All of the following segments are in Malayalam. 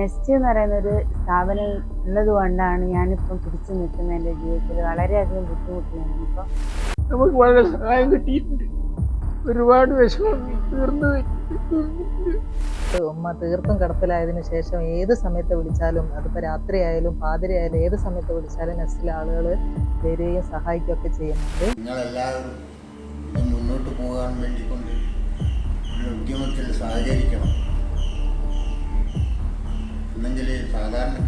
നെസ്റ്റ് എന്ന് പറയുന്ന ഒരു സ്ഥാപനം ഉള്ളത് കൊണ്ടാണ് ഞാനിപ്പം പിടിച്ചു നിൽക്കുന്നത് എന്റെ ജീവിതത്തിൽ. വളരെയധികം ബുദ്ധിമുട്ടിയാണ് ഇപ്പം നമുക്ക് വളരെ സഹായം കിട്ടിയിട്ടുണ്ട്. ഒരുപാട് വിഷമം തീർന്നു ഉമ്മ തീർത്തും കിടപ്പിലായതിനു ശേഷം ഏത് സമയത്ത് വിളിച്ചാലും അതിപ്പോൾ രാത്രിയായാലും പാതിരയായാലും ഏത് സമയത്ത് വിളിച്ചാലും നെസ്റ്റിലെ ആളുകൾ വരികയും സഹായിക്കുകയൊക്കെ ചെയ്യുന്നുണ്ട്. നിങ്ങളെല്ലാവരും മുന്നോട്ട് പോകാൻ വേണ്ടിക്കൊണ്ട് ഒരു ഉദ്യമത്തിൽ സഹകരിക്കണം. എന്നെങ്കിൽ സാധാരണ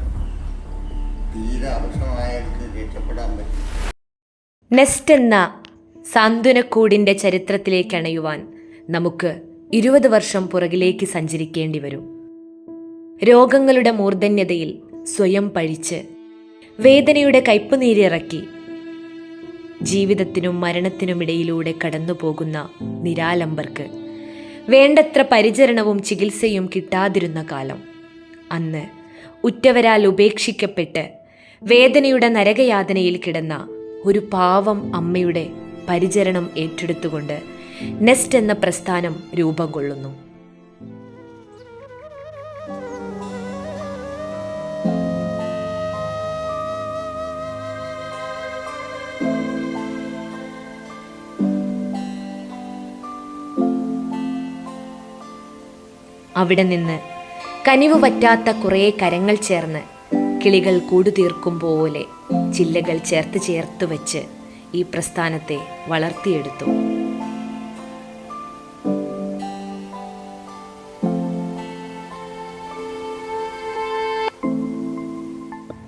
തീരെ അവസരമായവർക്ക് രക്ഷപ്പെടാൻ പറ്റും. നെസ്റ്റ് എന്ന സാന്ത്വനക്കൂടിന്റെ ചരിത്രത്തിലേക്ക് അണയുവാൻ നമുക്ക് ഇരുപത് വർഷം പുറകിലേക്ക് സഞ്ചരിക്കേണ്ടി വരും. രോഗങ്ങളുടെ മൂർധന്യതയിൽ സ്വയം പഴിച്ച് വേദനയുടെ കയ്പുനീരിറക്കി ജീവിതത്തിനും മരണത്തിനുമിടയിലൂടെ കടന്നുപോകുന്ന നിരാലംബർക്ക് വേണ്ടത്ര പരിചരണവും ചികിത്സയും കിട്ടാതിരുന്ന കാലം. അന്ന് ഉറ്റവരാൽ ഉപേക്ഷിക്കപ്പെട്ട് വേദനയുടെ നരകയാതനയിൽ കിടന്ന ഒരു പാവം അമ്മയുടെ പരിചരണം ഏറ്റെടുത്തുകൊണ്ട് നെസ്റ്റ് എന്ന പ്രസ്ഥാനം രൂപം കൊള്ളുന്നു. അവിടെ നിന്ന് കനിവ് പറ്റാത്ത കുറേ കരങ്ങൾ ചേർന്ന് കിളികൾ കൂടുതീർക്കും പോലെ ചില്ലകൾ ചേർത്ത് ചേർത്ത് വെച്ച് ഈ പ്രസ്ഥാനത്തെ വളർത്തിയെടുത്തു.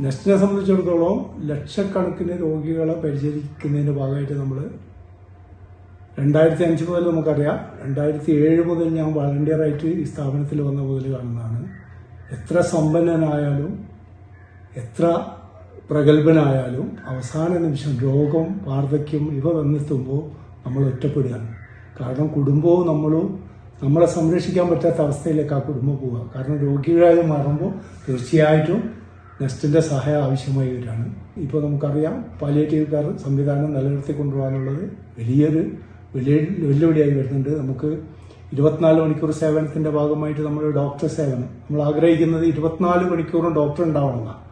നെസ്റ്റിനെ സംബന്ധിച്ചിടത്തോളം ലക്ഷക്കണക്കിന് രോഗികളെ പരിചരിക്കുന്നതിന്റെ ഭാഗമായിട്ട് നമ്മൾ രണ്ടായിരത്തി അഞ്ച് മുതൽ നമുക്കറിയാം. രണ്ടായിരത്തി ഏഴ് മുതൽ ഞാൻ വളണ്ടിയറായിട്ട് ഈ സ്ഥാപനത്തിൽ വന്ന മുതൽ കാണുന്നതാണ്. എത്ര സമ്പന്നനായാലും എത്ര പ്രഗത്ഭനായാലും അവസാന നിമിഷം രോഗം വാർദ്ധക്യം ഇവ വന്നെത്തുമ്പോൾ നമ്മൾ ഒറ്റപ്പെടുകയാണ്. കാരണം കുടുംബവും നമ്മളും നമ്മളെ സംരക്ഷിക്കാൻ പറ്റാത്ത അവസ്ഥയിലേക്ക് ആ കുടുംബം പോവുക. കാരണം രോഗികളായി മാറുമ്പോൾ തീർച്ചയായിട്ടും നെസ്റ്റിന്റെ സഹായം ആവശ്യമായി വരികയാണ്. ഇപ്പോൾ നമുക്കറിയാം പാലിയേറ്റീവ് കെയർ സംവിധാനം നിലനിർത്തി കൊണ്ടുപോകാനുള്ളത് വലിയൊരു വലിയ വെല്ലുവിളിയായി വരുന്നുണ്ട്. നമുക്ക് ഇരുപത്തിനാല് മണിക്കൂർ സേവനത്തിന്റെ ഭാഗമായിട്ട് നമ്മൾ ഡോക്ടർ സേവനം. നമ്മൾ ആഗ്രഹിക്കുന്നത് ഇരുപത്തിനാല് മണിക്കൂറും ഡോക്ടർ ഉണ്ടാവണമെന്നാണ്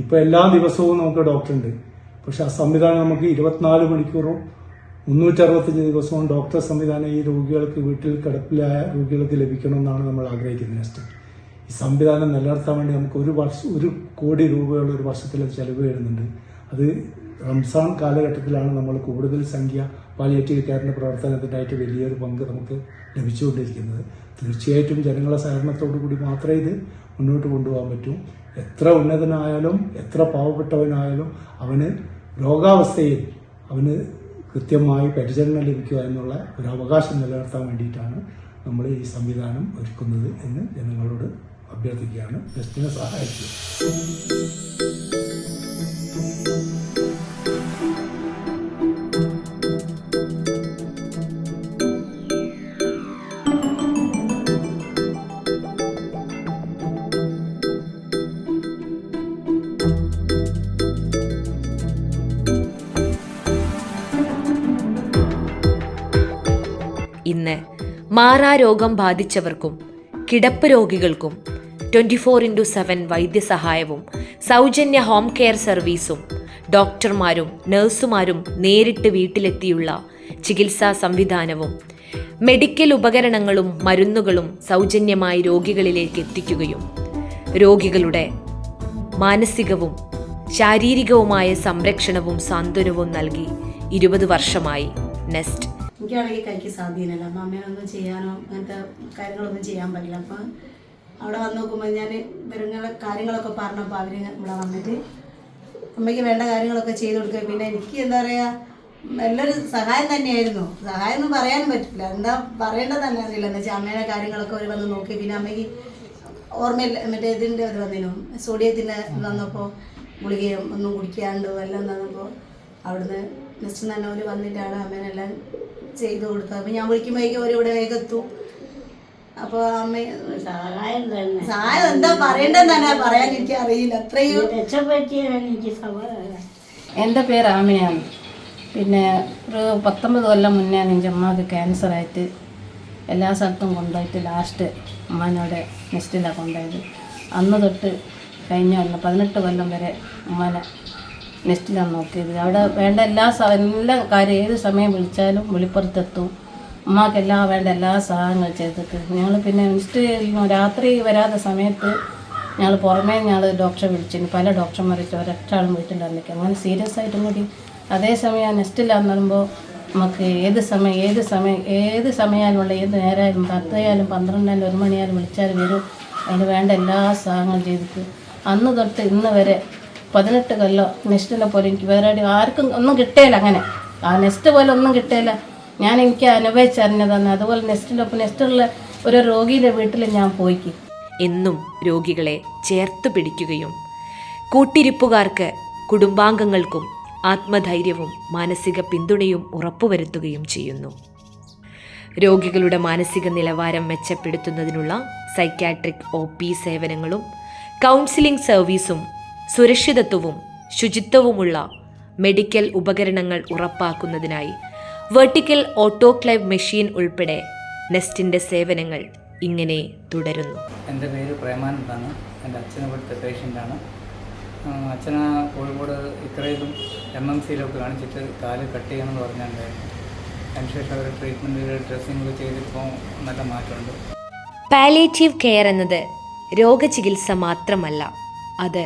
ഇപ്പോൾ എല്ലാ ദിവസവും നമുക്ക് ഡോക്ടർ ഉണ്ട്. പക്ഷെ ആ സംവിധാനം നമുക്ക് ഇരുപത്തിനാല് മണിക്കൂറും മുന്നൂറ്ററുപത്തഞ്ച് ദിവസവും ഡോക്ടർ സംവിധാനം ഈ രോഗികൾക്ക് വീട്ടിൽ കിടപ്പിലായ രോഗികൾക്ക് ലഭിക്കണമെന്നാണ് നമ്മൾ ആഗ്രഹിക്കുന്നത് നെക്സ്റ്റ് ഈ സംവിധാനം നിലനിർത്താൻ വേണ്ടി നമുക്ക് ഒരു വർഷം ഒരു കോടി രൂപയുള്ള ഒരു വർഷത്തിൽ ചെലവ് വരുന്നുണ്ട്. അത് റംസാൻ കാലഘട്ടത്തിലാണ് നമ്മൾ കൂടുതൽ സംഖ്യ പാലിയേറ്റീവ് കെയറിന്റെ പ്രവർത്തനത്തിനായിട്ട് വലിയൊരു പങ്ക് നമുക്ക് ലഭിച്ചുകൊണ്ടിരിക്കുന്നത്. തീർച്ചയായിട്ടും ജനങ്ങളെ സഹകരണത്തോടു കൂടി മാത്രമേ ഇത് മുന്നോട്ട് കൊണ്ടുപോകാൻ പറ്റൂ. എത്ര ഉന്നതനായാലും എത്ര പാവപ്പെട്ടവനായാലും അവന് രോഗാവസ്ഥയിൽ അവന് കൃത്യമായി പരിചരണം ലഭിക്കുക എന്നുള്ള ഒരു അവകാശം നിലനിർത്താൻ വേണ്ടിയിട്ടാണ് നമ്മൾ ഈ സംവിധാനം ഒരുക്കുന്നത് എന്ന് ജനങ്ങളോട് അഭ്യർത്ഥിക്കുകയാണ്. ജസ്റ്റിനെ സഹായിക്കുക. ഇന്ന് മാറാരോഗം ബാധിച്ചവർക്കും കിടപ്പ് രോഗികൾക്കും ട്വന്റി ഫോർ ഇന്റു സെവൻ വൈദ്യസഹായവും സൗജന്യ ഹോം കെയർ സർവീസും ഡോക്ടർമാരും നഴ്സുമാരും നേരിട്ട് വീട്ടിലെത്തിയുള്ള ചികിത്സാ സംവിധാനവും മെഡിക്കൽ ഉപകരണങ്ങളും മരുന്നുകളും സൗജന്യമായി രോഗികളിലേക്ക് എത്തിക്കുകയും രോഗികളുടെ മാനസികവും ശാരീരികവുമായ സംരക്ഷണവും സാന്ത്വനവും നൽകി ഇരുപത് വർഷമായി നെസ്റ്റ്. എനിക്കാണെങ്കിൽ കൈക്ക് സ്വാധീനമല്ല അപ്പം അമ്മേനൊന്നും ചെയ്യാനോ അങ്ങനത്തെ കാര്യങ്ങളൊന്നും ചെയ്യാൻ പറ്റില്ല. അപ്പം അവിടെ വന്ന് നോക്കുമ്പോൾ ഞാൻ ഇവരുങ്ങളെ കാര്യങ്ങളൊക്കെ പറഞ്ഞപ്പോൾ അവർ ഇവിടെ വന്നിട്ട് അമ്മയ്ക്ക് വേണ്ട കാര്യങ്ങളൊക്കെ ചെയ്ത് കൊടുക്കുക. പിന്നെ എനിക്ക് എന്താ പറയുക നല്ലൊരു സഹായം തന്നെയായിരുന്നു. സഹായം ഒന്നും പറയാൻ പറ്റില്ല. എന്താ പറയേണ്ടത് തന്നെ അറിയില്ല. എന്ന് വെച്ചാൽ അമ്മയുടെ കാര്യങ്ങളൊക്കെ അവർ വന്ന് നോക്കി. പിന്നെ അമ്മയ്ക്ക് ഓർമ്മയില്ല. മറ്റേ ഇതിന്റെ അത് വന്നിനു. സോഡിയത്തിന്റെ വന്നപ്പോൾ ഗുളികയും ഒന്നും കുടിക്കാണ്ടോ എല്ലാം തന്നപ്പോൾ അവിടുന്ന് തന്നെ അവർ വന്നിട്ടാണ് അമ്മേനെല്ലാം ചെയ്തു കൊടുത്തു. അപ്പം ഞാൻ വിളിക്കുമ്പോഴേക്കും ഇവിടെ വേഗത്തു അപ്പൊ അപ്പോൾ അമ്മ സഹായം തന്നെ. സഹായം എന്താ പറയണ്ടെന്ന് തന്നെ പറയാൻ എനിക്ക് അറിയില്ല. അത്രയും എന്റെ എനിക്ക് സമാധാനം. എന്റെ പേര് ആമിനയാണ്. പിന്നെ ഒരു പത്തൊമ്പത് കൊല്ലം മുന്നേ എന്റെ അമ്മയ്ക്ക് ക്യാൻസർ ആയിട്ട് എല്ലാ സ്ഥലത്തും കൊണ്ടുപോയിട്ട് ലാസ്റ്റ് അമ്മാനോടെ നെസ്റ്റിലാണ് കൊണ്ടുപോയത്. അന്ന് തൊട്ട് കഴിഞ്ഞ കൊല്ലം പതിനെട്ട് കൊല്ലം വരെ ഉമ്മനെ നെസ്റ്റിലാണ് നോക്കിയത്. അവിടെ വേണ്ട എല്ലാ എല്ലാ കാര്യം ഏത് സമയം വിളിച്ചാലും വെളിപ്പുറത്തെത്തും. അമ്മക്കെല്ലാം വേണ്ട എല്ലാ സഹായങ്ങളും ചെയ്തിട്ട്. ഞങ്ങൾ പിന്നെ നെക്സ്റ്റ് രാത്രി വരാത്ത സമയത്ത് ഞങ്ങൾ പുറമേ ഞങ്ങൾ ഡോക്ടറെ വിളിച്ചിരുന്നു പല ഡോക്ടർമാരെ ഒരൊറ്റ ആളും വീട്ടിലുണ്ടായിരിക്കും അങ്ങനെ സീരിയസ് ആയിട്ടും കൂടി അതേസമയം നെസ്റ്റിലാന്ന് പറയുമ്പോൾ നമുക്ക് ഏത് സമയം ഏത് സമയം ഏത് സമയമായാലും ഏത് നേരമായാലും പത്തായാലും പന്ത്രണ്ടായാലും ഒരു മണിയായാലും വിളിച്ചാലും വരും. അതിന് വേണ്ട എല്ലാ സഹായങ്ങളും ചെയ്തിട്ട്. അന്ന് തൊട്ട് ഇന്ന് വരെ പതിനെട്ട് കൊല്ലോ നെസ്റ്റിനെ പോലെ എനിക്ക് വേറെ ആർക്കും ഒന്നും കിട്ടേല അങ്ങനെ. ആ നെസ്റ്റ് പോലെ ഒന്നും കിട്ടേല. ഞാൻ എനിക്ക് അനുഭവിച്ചറിഞ്ഞതാണ്. അതുപോലെ നെസ്റ്റിന്റെ ഒപ്പം നെസ്റ്റുള്ള ഒരു രോഗിയുടെ വീട്ടിൽ ഞാൻ പോയിക്ക്. എന്നും രോഗികളെ ചേർത്ത് പിടിക്കുകയും കൂട്ടിരിപ്പുകാർക്ക് കുടുംബാംഗങ്ങൾക്കും ആത്മധൈര്യവും മാനസിക പിന്തുണയും ഉറപ്പുവരുത്തുകയും ചെയ്യുന്നു. രോഗികളുടെ മാനസിക നിലവാരം മെച്ചപ്പെടുത്തുന്നതിനുള്ള സൈക്യാട്രിക് ഒ സേവനങ്ങളും കൗൺസിലിംഗ് സർവീസും സുരക്ഷിതത്വവും ശുചിത്വവുമുള്ള മെഡിക്കൽ ഉപകരണങ്ങൾ ഉറപ്പാക്കുന്നതിനായി വെർട്ടിക്കൽ ഓട്ടോക്ലൈവ് മെഷീൻ ഉൾപ്പെടെ നെസ്റ്റിന്റെ സേവനങ്ങൾ ഇങ്ങനെ തുടരുന്നു. എന്റെ പേര് പ്രേമാനന്ദാണ് എന്റെ അച്ഛൻ ഇവിടുത്തെ പേഷ്യന്റാണ് അച്ഛന് കോഴിക്കോട് ഇത്രയും എം എം സിയിലൊക്കെ കാണിച്ചിട്ട് കാൽ കട്ട് ചെയ്യണമെന്ന് പറഞ്ഞിട്ടുണ്ടായിരുന്നു. അതിനുശേഷം അവർ ട്രീറ്റ്മെന്റ് ഡ്രസ്സിങ് ചെയ്തിപ്പോൾ നല്ല മാറ്റമുണ്ട്. പാലേറ്റീവ് കെയർ എന്നത് രോഗചികിത്സ മാത്രമല്ല അത്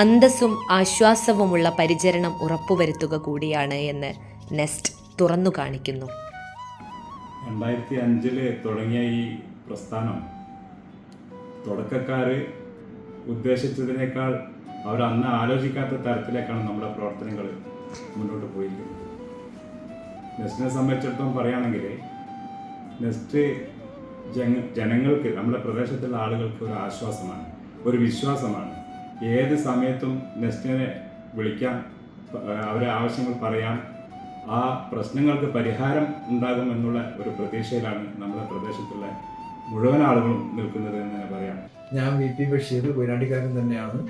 അന്തസ്സും ആശ്വാസവുമുള്ള പരിചരണം ഉറപ്പുവരുത്തുക കൂടിയാണ് എന്ന് നെസ്റ്റ് തുറന്നു കാണിക്കുന്നു. രണ്ടായിരത്തി അഞ്ചിൽ തുടങ്ങിയ ഈ പ്രസ്ഥാനം തുടക്കക്കാർ ഉദ്ദേശിച്ചതിനേക്കാൾ അവർ അന്ന് ആലോചിക്കാത്ത തരത്തിലേക്കാണ് നമ്മുടെ പ്രവർത്തനങ്ങൾ മുന്നോട്ട് പോയിരിക്കുന്നത്. നെസ്റ്റിനെ സംബന്ധിച്ചിടത്തോളം പറയുകയാണെങ്കിൽ നെസ്റ്റ് ജനങ്ങൾക്ക് നമ്മുടെ പ്രദേശത്തുള്ള ആളുകൾക്ക് ഒരു ആശ്വാസമാണ് ഒരു വിശ്വാസമാണ്. ഏത് സമയത്തും നെസ്റ്റിനെ വിളിക്കാം അവരെ ആവശ്യങ്ങൾ പറയാം ആ പ്രശ്നങ്ങൾക്ക് പരിഹാരം ഉണ്ടാകും എന്നുള്ള ഒരു പ്രതീക്ഷയിലാണ് നമ്മുടെ പ്രദേശത്തുള്ള മുഴുവൻ ആളുകളും നിൽക്കുന്നത് എന്ന് തന്നെ പറയാം. ഞാൻ വി പി ബഷീർ കൊയിലാണ്ടിക്കാരൻ തന്നെയാണ്.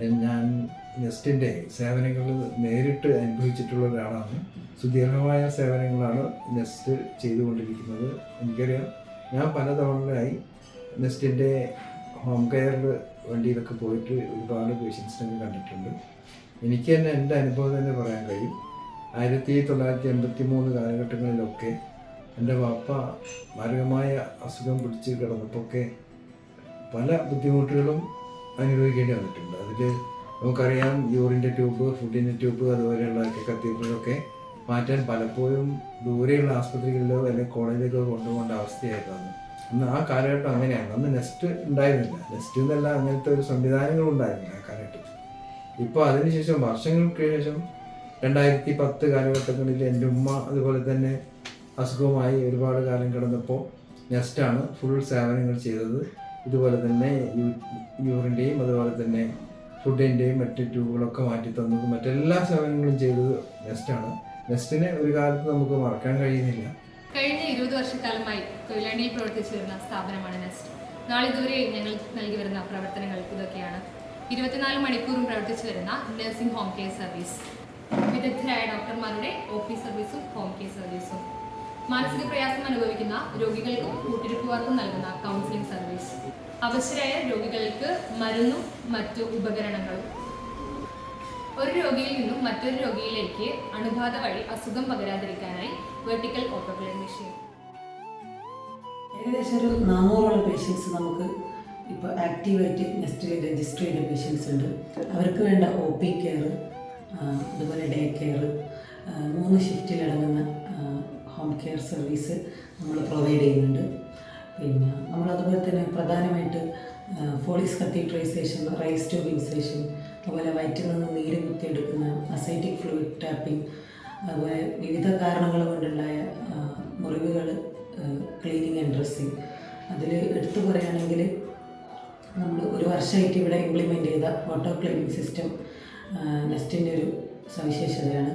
ഞാൻ നെസ്റ്റിന്റെ സേവനങ്ങൾ നേരിട്ട് അനുഭവിച്ചിട്ടുള്ള ഒരാളാണ്. സുദീർഘമായ സേവനങ്ങളാണ് നെസ്റ്റ് ചെയ്തുകൊണ്ടിരിക്കുന്നത്. എനിക്കറിയാം ഞാൻ പലതവണയായി നെസ്റ്റിന്റെ ഹോം കെയർ വണ്ടിയിലൊക്കെ പോയിട്ട് ഒരുപാട് പേഷ്യൻസിനെ കണ്ടിട്ടുണ്ട്. എനിക്ക് തന്നെ എന്റെ അനുഭവം തന്നെ പറയാൻ കഴിയും. ആയിരത്തി തൊള്ളായിരത്തി എൺപത്തി മൂന്ന് കാലഘട്ടങ്ങളിലൊക്കെ എന്റെ വാപ്പ മാരകമായ അസുഖം പിടിച്ച് കിടന്നപ്പോഴൊക്കെ പല ബുദ്ധിമുട്ടുകളും അനുഭവിക്കേണ്ടി വന്നിട്ടുണ്ട്. അതിൽ നമുക്കറിയാം യൂറിന്റെ ട്യൂബ് ഫുഡിന്റെ ട്യൂബ് അതുപോലെയുള്ള കത്തീഡ്രലൊക്കെ മാറ്റാൻ പലപ്പോഴും ദൂരെയുള്ള ആസ്പത്രികളിലോ അല്ലെങ്കിൽ കോളേജിലേക്കോ കൊണ്ടുപോകേണ്ട അവസ്ഥയായിരുന്നു. അന്ന് ആ കാലഘട്ടം അങ്ങനെയാണ് അന്ന് നെസ്റ്റ് ഉണ്ടായിരുന്നില്ല. നെസ്റ്റ് എന്നല്ല അങ്ങനത്തെ ഒരു സംവിധാനങ്ങൾ ഉണ്ടായിരുന്നില്ല ആ കാലഘട്ടത്തിൽ. ഇപ്പോൾ അതിനുശേഷം വർഷങ്ങൾക്ക് ശേഷം രണ്ടായിരത്തി പത്ത് കാലഘട്ടങ്ങളിൽ എന്റെ ഉമ്മ അതുപോലെ തന്നെ അസുഖമായി ഒരുപാട് കാലം കിടന്നപ്പോൾ നെസ്റ്റാണ് ഫുൾ സേവനങ്ങൾ ചെയ്തത്. ഇതുപോലെ തന്നെ യൂറിന്റെയും അതുപോലെ തന്നെ ഫുഡിന്റെയും മറ്റ് ട്യൂബുകളൊക്കെ മാറ്റി തന്നതും മറ്റെല്ലാ സേവനങ്ങളും ചെയ്തത് നെസ്റ്റാണ്. നെസ്റ്റിനെ ഒരു കാലത്ത് നമുക്ക് മറക്കാൻ കഴിയുന്നില്ല. കഴിഞ്ഞ ഇരുപത് വർഷക്കാലമായി തൊഴിലാളിയിൽ പ്രവർത്തിച്ചു വരുന്ന സ്ഥാപനമാണ് നെസ്റ്റ്. നാളിതുവരെ ഞങ്ങൾ നൽകി വരുന്ന പ്രവർത്തനങ്ങൾ ഇതൊക്കെയാണ്. ഇരുപത്തിനാല് മണിക്കൂറും പ്രവർത്തിച്ചു വരുന്ന നഴ്സിംഗ് ഹോം കെയർ സർവീസ് വിദഗ്ധരായ ഡോക്ടർമാരുടെ പി സർവീസും ഹോം കെയർ സർവീസും മാനസിക പ്രയാസം അനുഭവിക്കുന്ന രോഗികൾക്കും കൂട്ടിരിപ്പുകാർക്കും നൽകുന്ന കൗൺസിലിംഗ് സർവീസ് അവശരായ രോഗികൾക്ക് മരുന്നും മറ്റു ഉപകരണങ്ങളും. ഒരു രോഗിയിൽ നിന്നും മറ്റൊരു രോഗിയിലേക്ക് അണുബാധ വഴി അസുഖം പകരാതിരിക്കാനായി വെർട്ടിക്കൽ ഓട്ടോക്ലേവ് മെഷീൻ. ഏകദേശം ഒരു നാനൂറോളം പേഷ്യൻസ് നമുക്ക് ഇപ്പോൾ ആക്റ്റീവായിട്ട് നെസ്റ്റ് രജിസ്റ്റർ ചെയ്ത പേഷ്യൻസ് ഉണ്ട്. അവർക്ക് വേണ്ട ഒ പി കെയർ അതുപോലെ ഡേ കെയർ മൂന്ന് ഷിഫ്റ്റിലടങ്ങുന്ന ഹോം കെയർ സർവീസ് നമ്മൾ പ്രൊവൈഡ് ചെയ്യുന്നുണ്ട്. പിന്നെ നമ്മളതുപോലെ തന്നെ പ്രധാനമായിട്ട് ഫോളിസ് കത്തീട്രൈസേഷൻ റൈസ് ട്യൂബിസേഷൻ അതുപോലെ വയറ്റിൽ നിന്ന് നീര് കുത്തിയെടുക്കുന്ന അസൈറ്റിക് ഫ്ലൂയിഡ് ടാപ്പിംഗ് അതുപോലെ വിവിധ കാരണങ്ങൾ കൊണ്ടുണ്ടായ മുറിവുകൾ ക്ലീനിങ് ആൻഡ് ഡ്രസ്സിങ് അതിൽ എടുത്തു പറയുകയാണെങ്കിൽ നമ്മൾ ഒരു വർഷമായിട്ട് ഇവിടെ ഇംപ്ലിമെന്റ് ചെയ്ത ഓട്ടോ ക്ലീനിങ് സിസ്റ്റം നെസ്റ്റിന്റെ ഒരു സവിശേഷതയാണ്.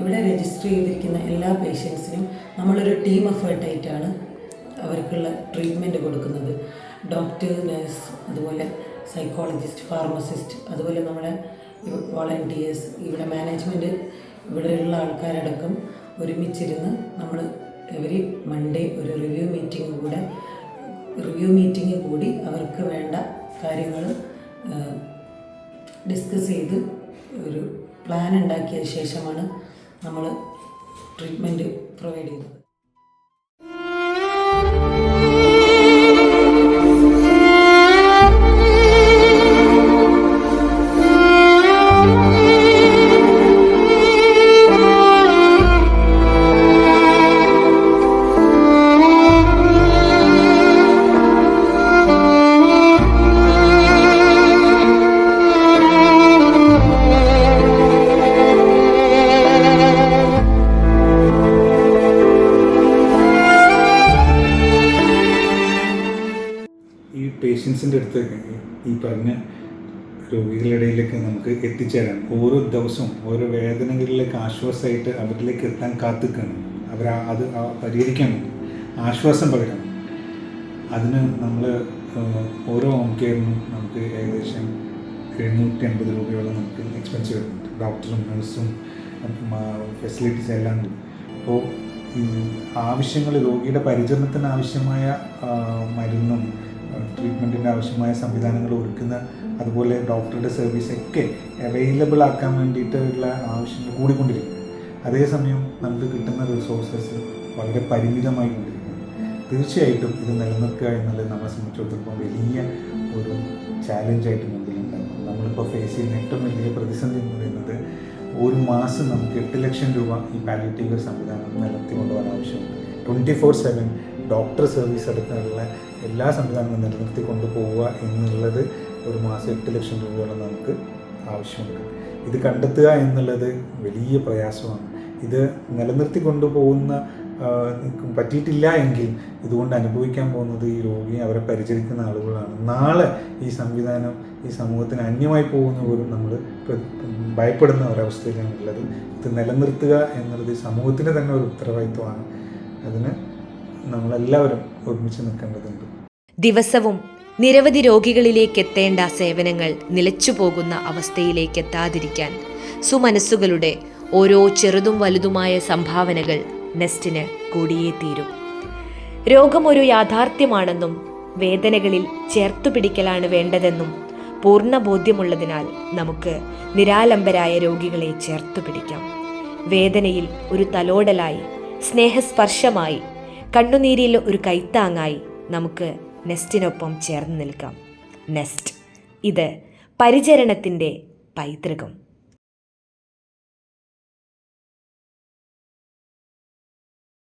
ഇവിടെ രജിസ്റ്റർ ചെയ്തിരിക്കുന്ന എല്ലാ പേഷ്യൻസിനും നമ്മളൊരു ടീം എഫേർട്ടായിട്ടാണ് അവർക്കുള്ള ട്രീറ്റ്മെന്റ് കൊടുക്കുന്നത്. ഡോക്ടർ നേഴ്സ് അതുപോലെ സൈക്കോളജിസ്റ്റ് ഫാർമസിസ്റ്റ് അതുപോലെ നമ്മുടെ വോളണ്ടിയേഴ്സ് ഇവിടെ മാനേജ്മെന്റ് ഇവിടെയുള്ള ആൾക്കാരടക്കം ഒരുമിച്ചിരുന്ന് നമ്മൾ എവരി മൺഡേ ഒരു റിവ്യൂ മീറ്റിംഗ് കൂടെ റിവ്യൂ മീറ്റിംഗ് കൂടി അവർക്ക് വേണ്ട കാര്യങ്ങൾ ഡിസ്കസ് ചെയ്ത് ഒരു പ്ലാൻ ഉണ്ടാക്കിയ ശേഷമാണ് നമ്മൾ ട്രീറ്റ്മെന്റ് പ്രൊവൈഡ് ചെയ്യുന്നത് എത്തിച്ചേരാൻ ഓരോ ദിവസവും ഓരോ വേദനകളിലേക്ക് ആശ്വാസമായിട്ട് അവരിലേക്ക് എത്താൻ കാത്തിക്കണം. അവർ അത് പരിഹരിക്കാൻ വേണ്ടി. ആശ്വാസം പകരണം. അതിന് നമ്മൾ ഓരോ ഹോം കെയറിനും നമുക്ക് ഏകദേശം എഴുന്നൂറ്റി അൻപത് രൂപയോളം നമുക്ക് എക്സ്പെൻസ് വരുന്നുണ്ട്. ഡോക്ടറും നഴ്സും ഫെസിലിറ്റീസ് എല്ലാം ഉണ്ട്. അപ്പോൾ ആവശ്യങ്ങൾ രോഗിയുടെ പരിചരണത്തിന് ആവശ്യമായ മരുന്നും ട്രീറ്റ്മെന്റിന്റെ ആവശ്യമായ സംവിധാനങ്ങൾ ഒരുക്കുന്ന അതുപോലെ ഡോക്ടറുടെ സർവീസ് ഒക്കെ അവൈലബിൾ ആക്കാൻ വേണ്ടിയിട്ടുള്ള ആവശ്യങ്ങൾ കൂടിക്കൊണ്ടിരിക്കുന്നു. അതേസമയം നമുക്ക് കിട്ടുന്ന റിസോഴ്സസ് വളരെ പരിമിതമായി കൊണ്ടിരിക്കുന്നു തീർച്ചയായിട്ടും ഇത് നിലനിർത്തുക എന്നുള്ളത് നമ്മളെ സംബന്ധിച്ചിടത്തോളം വലിയ ഒരു ചാലഞ്ചായിട്ട് മുമ്പിലുണ്ടാകും നമ്മളിപ്പോൾ ഫേസ് ചെയ്യുന്ന ഏറ്റവും വലിയ പ്രതിസന്ധി എന്ന് പറയുന്നത് ഒരു മാസം നമുക്ക് എട്ട് ലക്ഷം രൂപ ഈ പാലിറ്റീവ് സംവിധാനം നിലനിർത്തി കൊണ്ടുപോകാൻ ആവശ്യമുണ്ട്. Twenty four seven doctor service അടക്കമുള്ള എല്ലാ സംവിധാനങ്ങളും നിലനിർത്തി കൊണ്ടുപോവുക എന്നുള്ളത് ഒരു മാസം എട്ട് ലക്ഷം രൂപയോളം നമുക്ക് ആവശ്യമുണ്ട്. ഇത് കണ്ടെത്തുക എന്നുള്ളത് വലിയ പ്രയാസമാണ്. ഇത് നിലനിർത്തി കൊണ്ടുപോകുന്ന പറ്റിയിട്ടില്ല എങ്കിൽ ഇതുകൊണ്ട് അനുഭവിക്കാൻ പോകുന്നത് ഈ രോഗിയെ അവരെ പരിചരിക്കുന്ന ആളുകളാണ്. നാളെ ഈ സംവിധാനം ഈ സമൂഹത്തിന് അന്യമായി പോകുന്ന പോലും നമ്മൾ ഭയപ്പെടുന്ന ഒരവസ്ഥയിലാണ് ഉള്ളത് ഇത് നിലനിർത്തുക എന്നുള്ളത് സമൂഹത്തിന്റെ തന്നെ ഒരു ഉത്തരവാദിത്വമാണ്. അതിന് നമ്മളെല്ലാവരും ഒരുമിച്ച് നിൽക്കേണ്ടതുണ്ട്. ദിവസവും നിരവധി രോഗികളിലേക്ക് എത്തേണ്ട സേവനങ്ങൾ നിലച്ചു പോകുന്ന അവസ്ഥയിലേക്ക് എത്താതിരിക്കാൻ സുമനസ്സുകളുടെ ഓരോ ചെറുതും വലുതുമായ സംഭാവനകൾ നെസ്റ്റിന് കൂടിയേ തീരും. രോഗം ഒരു യാഥാർത്ഥ്യമാണെന്നും വേദനകളിൽ ചേർത്തു പിടിക്കലാണ് വേണ്ടതെന്നും പൂർണ ബോധ്യമുള്ളതിനാൽ നമുക്ക് നിരാലംബരായ രോഗികളെ ചേർത്തു പിടിക്കാം വേദനയിൽ ഒരു തലോടലായി സ്നേഹസ്പർശമായി കണ്ണുനീരിൽ ഒരു കൈത്താങ്ങായി നമുക്ക് നെസ്റ്റിനൊപ്പം ചേർന്ന് നിൽക്കാം. നെസ്റ്റ്. ഇത് പരിചരണത്തിന്റെ പൈതൃകം.